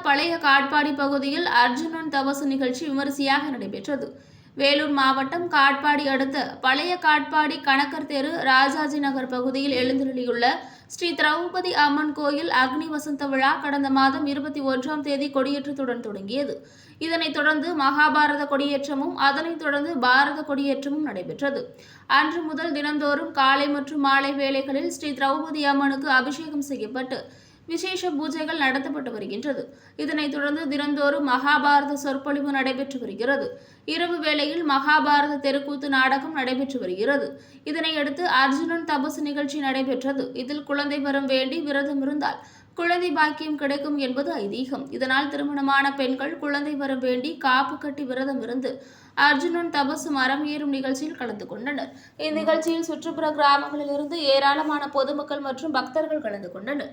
பழைய காட்பாடி பகுதியில் அர்ஜுனன் தவசு நிகழ்ச்சி விமரிசையாக நடைபெற்றது. வேலூர் மாவட்டம் காட்பாடி அடுத்த பழைய காட்பாடி கணக்கர் தெரு ராஜாஜி நகர் பகுதியில் எழுந்தருளியுள்ள ஸ்ரீ திரௌபதி அம்மன் கோயில் அக்னி வசந்த விழா கடந்த மாதம் இருபத்தி ஒன்றாம் தேதி கொடியேற்றத்துடன் தொடங்கியது. இதனைத் தொடர்ந்து மகாபாரத கொடியேற்றமும் அதனைத் தொடர்ந்து பாரத கொடியேற்றமும் நடைபெற்றது. அன்று முதல் தினந்தோறும் காலை மற்றும் மாலை வேளைகளில் ஸ்ரீ திரௌபதி அம்மனுக்கு அபிஷேகம் செய்யப்பட்டு விசேஷ பூஜைகள் நடத்தப்பட்டு வருகின்றது. இதனைத் தொடர்ந்து தினந்தோறும் மகாபாரத சொற்பொழிவு நடைபெற்று வருகிறது. இரவு வேளையில் மகாபாரத தெருக்கூத்து நாடகம் நடைபெற்று வருகிறது. இதனையடுத்து அர்ஜுனன் தபசு நிகழ்ச்சி நடைபெற்றது. இதில் குழந்தை வரம் வேண்டி விரதம் இருந்தால் குழந்தை பாக்கியம் கிடைக்கும் என்பது ஐதீகம். இதனால் திருமணமான பெண்கள் குழந்தை வரம் வேண்டி காப்பு கட்டி விரதம் இருந்து அர்ஜுனன் தபசு மரம் ஏறும் நிகழ்ச்சியில் கலந்து கொண்டனர். இந்நிகழ்ச்சியில் சுற்றுப்புற கிராமங்களிலிருந்து ஏராளமான பொதுமக்கள் மற்றும் பக்தர்கள் கலந்து கொண்டனர்.